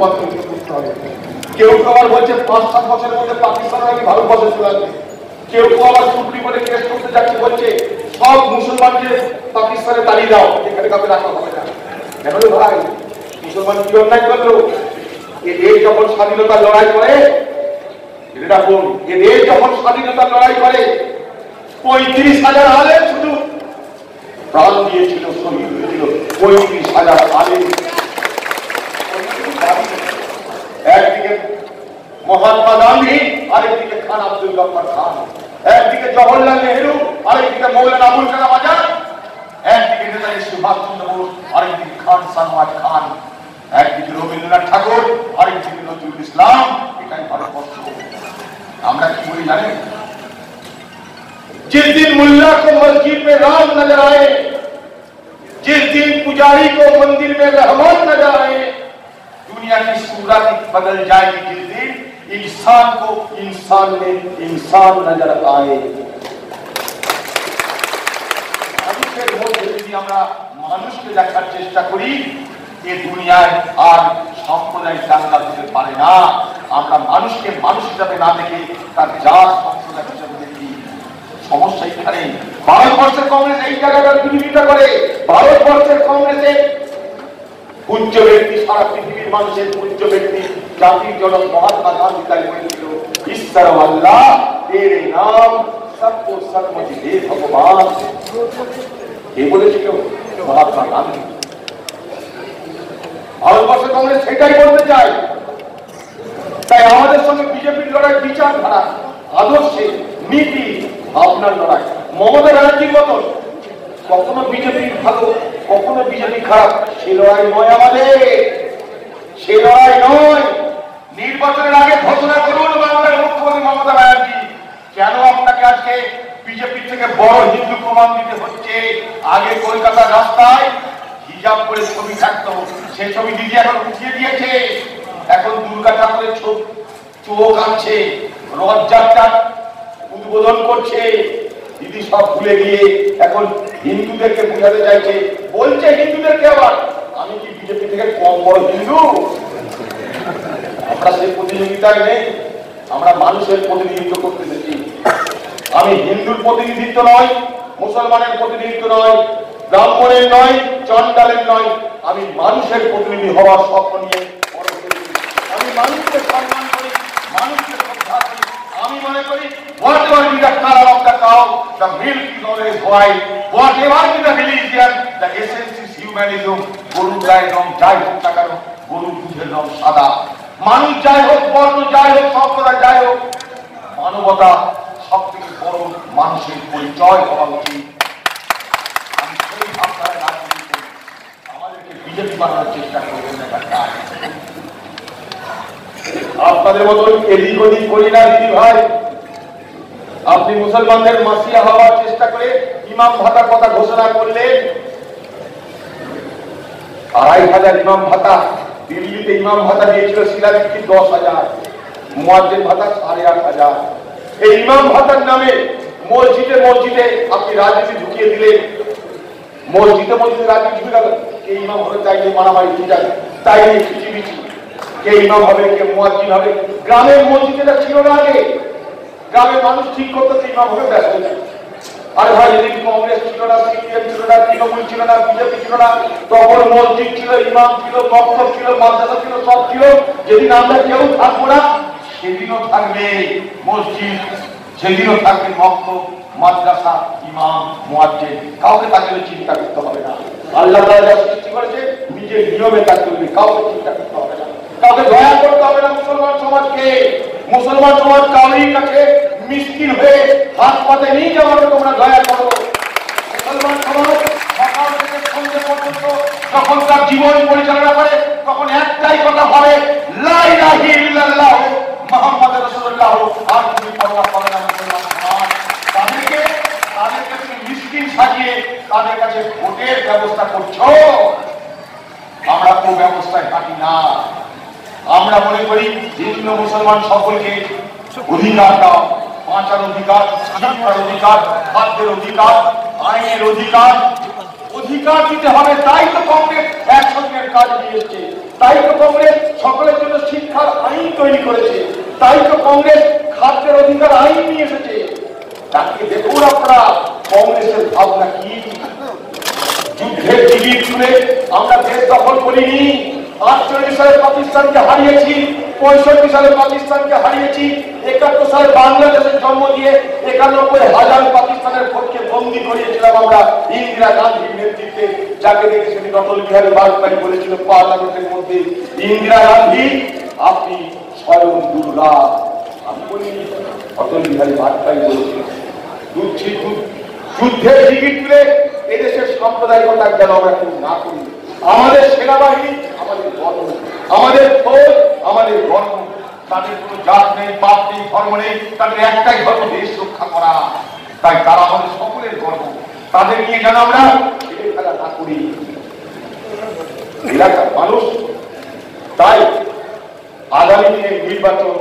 করতে হবে। কেউ কেউ আবার বলছে পাঁচ, সাত বছরের মধ্যে পাকিস্তান নাকি ভারতবর্ষে চলে আসবে। কেউ কেউ আবার কেস করতে যাচ্ছে, বলছে সব মুসলমানকে পাকিস্তানে দাও, এখানে কাউকে রাখা হবে না। কেন ভাই? মুসলমান কি অন্যায় করল? যখন স্বাধীনতার লড়াই করে এটা বলুন এ দেশ যখন স্বাধীনতার লড়াই করে, পঁয়ত্রিশ হাজার আলেম শুধু প্রাণ দিয়েছিল, শহীদ হয়েছিল, পঁয়ত্রিশ হাজার খান আব্দুল গফর খান একদিকে জওহরলাল নেহরু আরেকদিকে মৌলানা আবুল কালাম আজাদ একদিকে নেতাজি সুভাষচন্দ্র বোস আরেকদিকে খান সানোয়ার খান একদিকে রবীন্দ্রনাথ ঠাকুর আরেকদিকে নজরুল ইসলাম এটাই ভারতবর্ষ আমরা কি বলি জানেন जिस दिन मुल्ला को मस्जिद में राम नजर आए जिस दिन पुजारी को मंदिर में रहमान नजर आए दुनिया की सूरत बदल जाएगी जिस दिन इंसान को इंसान में इंसान नजर आए মানুষের মধ্যে যদি আমরা মানুষকে দেখার চেষ্টা করি এ দুনিয়ায় আর সম্প্রদায় দাঙ্গা দিতে পারে না আমরা মানুষকে মানুষ হিসাবে না দেখে তার জাত সম্প্রদায় হিসাবে দেখি সমস্যা এখানে ভারতবর্ষের কংগ্রেস এই জায়গাটার বিরোধিতা করে ভারতবর্ষের কংগ্রেসে পূজ্য ব্যক্তি সারা পৃথিবীর মানুষের পূজ্য ব্যক্তি জাতির জনক মহাত্মা গান্ধী তাই বলেছিল, ঈশ্বর আল্লাহ, তেরে নাম সৎমত হে ভগবান। কে বলেছিল মহাত্মা গান্ধী। ভারতবর্ষের কংগ্রেস সেটাই বলতে তাই আমাদের সঙ্গে বিজেপির লড়াই বিচারধারা, আদর্শে, নীতি, ভাবনার লড়াই। মমতা ব্যানার্জির মতন, কখনো বিজেপি ভালো, কখনো বিজেপি খারাপ, সে লড়াই নয় আমাদের। সে লড়াই নয়। নির্বাচনের আগে ঘোষণা করুন বাংলার মুখ্যমন্ত্রী মমতা ব্যানার্জি, কেন আপনাকে আজকে বিজেপি থেকে বড় হিন্দু প্রমাণ দিতে হচ্ছে? আগে কলকাতার রাস্তায় হিজাব করে ছবি থাকতো, সেই ছবি দিদি এখন উঠিয়ে দিয়েছে। এখন দুর্গা ঠাকুরের চোখ চোখ আনছে রথযাত্রা উদ্বোধন করছে। দিদি সব ভুলে গিয়ে এখন হিন্দুদেরকে বোঝাতে চাইছে। বলছে হিন্দুদেরকে আবার, আমি কি বিজেপি থেকে কম বড় হিন্দু? আমরা সেই প্রতিযোগিতায় নেই আমরা মানুষের প্রতিনিধিত্ব করতে এসেছি আমি হিন্দুর প্রতিনিধিত্ব নয় মুসলমানের প্রতিনিধিত্ব নয় ব্রাহ্মণের নয় চন্ডালের নয় আমি মানুষের প্রতিনিধি হওয়ার স্বপ্ন নিয়ে আমি মানুষকে সম্মান করি, মানুষকে শ্রদ্ধা করি। আমি মনে করি, whatever be the color of the cow, the milk is always white. Whatever be the religion, the essence is humanism. গরুর গায়ের রং যাই হোক না কেন গরুর দুধের রং সাদা। মানুষ যাই হোক, বর্ণ যাই হোক সম্প্রদায় যাই হোক, মানবতা সব থেকে বড় মানুষের পরিচয় হওয়া উচিত। আপনাদের মতন এদিক ওদিক করি না, দিদি ভাই। আপনি মুসলমানদের মাসিয়া হওয়ার চেষ্টা করে ইমাম ভাতার কথা ঘোষণা করলেন। আড়াই হাজার ইমাম ভাতা দিল্লিতে ইমাম ভাতা দিয়েছিল শিলাদীক্ষিত দশ হাজার, মুয়াজ্জেন ভাতা সাড়ে আট হাজার। এই ইমাম ভাতার নামে মসজিদে মসজিদে আপনি রাজনীতি ঢুকিয়ে দিলেন। মসজিদে মসজিদে রাজনীতি ঢুকে গেল। কে ইমাম হবে তাই নিয়ে মারামারি আছে তাই নিয়ে কে ইমাম হবে, কে মুয়াজ্জিন হবে, গ্রামের মসজিদেটা ছিল না আগে। গ্রামের মানুষ ঠিক করতে ইমাম হবে, ব্যস্ত আরে ভাই যেদিন কংগ্রেস ছিল না, সিপিএম ছিল না, তৃণমূল ছিল না, বিজেপি ছিল না তখন মসজিদ ছিল, ইমাম ছিল মক্তব ছিল, মাদ্রাসা ছিল, সব ছিল। যেদিন আমরা কেউ থাকব না, সেদিনও থাকবে মসজিদ সেদিনও থাকবে মক্তব মাদ্রাসা, ইমাম, মুয়াজ্জিন। কাউকে তাকে চিন্তা করতে হবে না। আল্লাহ তাআলা সৃষ্টি করেছে, নিজের নিয়মে কাজ করবে কাউকে চিন্তা করতে হবে না। কাউকে দয়া করতে হবে না মুসলমান সমাজকে। মুসলমান সমাজ কাউরির কাছে মিসকিন হয়ে হাত পাতে নিয়ে যাওয়াকে তোমরা দয়া করো। মুসলমান সমাজ, সকাল থেকে সন্ধ্যে পর্যন্ত যখন তার জীবন পরিচালনা করে, তখন একটাই কথা হবে, লা ইলাহা ইল্লাল্লাহ মুহাম্মদ রাসূলুল্লাহ। আর তুমি না মুসলমান সমাজ। তাদেরকে তাদেরকে তুমি মিসকিন সাজিয়ে তাদের কাছে ভোটের ব্যবস্থা করছ। আমরা কোনো ব্যবস্থায় থাকি না। আমরা মনে করি, হিন্দু মুসলমান সকলকে অধিকার দাও। বাঁচার অধিকার শিক্ষার অধিকার, খাদ্যের অধিকার, আইনের অধিকার অধিকার দিতে হবে, তাই তো কংগ্রেস একসঙ্গে কাজ এসছে তাই তো কংগ্রেস সকলের জন্য শিক্ষার আইন তৈরি করেছে। তাই তো কংগ্রেস খাদ্যের অধিকার আইন নিয়ে এসেছে। তাকে দেখুন আপনারা, কংগ্রেসের ভাবনা কি? যুদ্ধের টিকিট আমরা দেশ দখল করিনি। আটচল্লিশ সালে পাকিস্তানকে হারিয়েছি, পঁয়ষট্টি সালে পাকিস্তানকে হারিয়েছি, একাত্তর সালে বাংলাদেশের জন্ম দিয়ে একানব্বই হাজার পাকিস্তানের ভোটকে বন্দি করিয়েছিলাম আমরা ইন্দিরা গান্ধীর নেতৃত্বে, যাকে দেখে সেটি অটল বিহারী বাজপেয়ী বলেছিল পার্লামেন্টের মধ্যে, ইন্দিরা গান্ধী, আপনি স্বয়ং দুর্গা বলিনি অটল বিহারী বাজপেয়ী বলেছিল, যুদ্ধে যুদ্ধের টিকিট তুলে এদেশের সাম্প্রদায়িকতা যেন আমরা না করি। আমাদের সেনাবাহিনী আমাদের গর্ব আমাদের ফৌজ আমাদের গর্ব তাদের কোনো জাত নেই পাপ নেই, ধর্ম নেই, তাদের একটাই ধর্ম, দেশ রক্ষা করা। তাই তারা আমাদের সকলের গর্ব তাদের নিয়ে যেন আমরা খেলা না করি। এলাকার মানুষ। তাই আগামী দিনের নির্বাচন